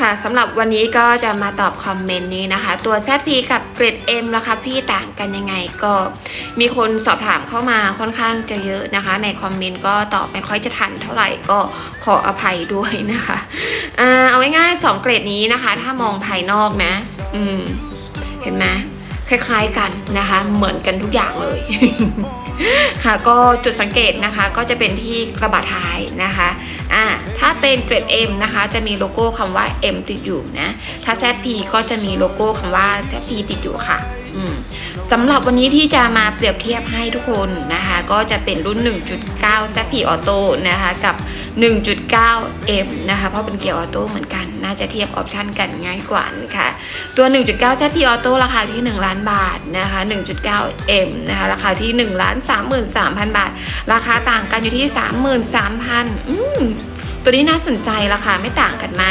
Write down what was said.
ค่ะสำหรับวันนี้ก็จะมาตอบคอมเมนต์นี้นะคะ ตัว ZP กับเกรด M ราคาพี่ต่างกันยังไงก็มีคนสอบถามเข้ามาค่อนข้างจะเยอะนะคะ ในคอมเมนต์ก็ตอบไม่ค่อยจะทันเท่าไหร่ก็ขออภัยด้วยนะคะอ่าเอาง่ายๆสองเกรดนี้นะคะ ถ้ามองภายนอกนะ อืม เห็นไหมคล้ายๆกันนะคะ เหมือนกันทุกอย่างเลยค่ะก็จุดสังเกตนะคะก็จะเป็นที่กระบะท้ายนะคะอ่าถ้า เป็นเกรด M นะคะ จะมีโลโก้คำว่า M ติดอยู่นะ ถ้า ZP ก็จะมีโลโก้คำว่า ZP ติดอยู่ค่ะสำหรับวันนี้ที่จะมาเปรียบเทียบให้ทุกคนนะคะ ก็จะเป็นรุ่น 1.9 ZP Auto นะคะ กับ 1.9 M นะคะ เพราะเป็นเกียร์ออโต้เหมือนกัน น่าจะเทียบออปชันกันง่ายกว่านะคะตัว 1.9 ZP Auto ราคาที่ 1 ล้านบาทนะคะ 1.9 M นะคะราคาที่1ล้าน33,000 บาท ราคาต่างกันอยู่ที่ 33,000อืม ตัวนี้น่าสนใจราคาไม่ต่างกันมาก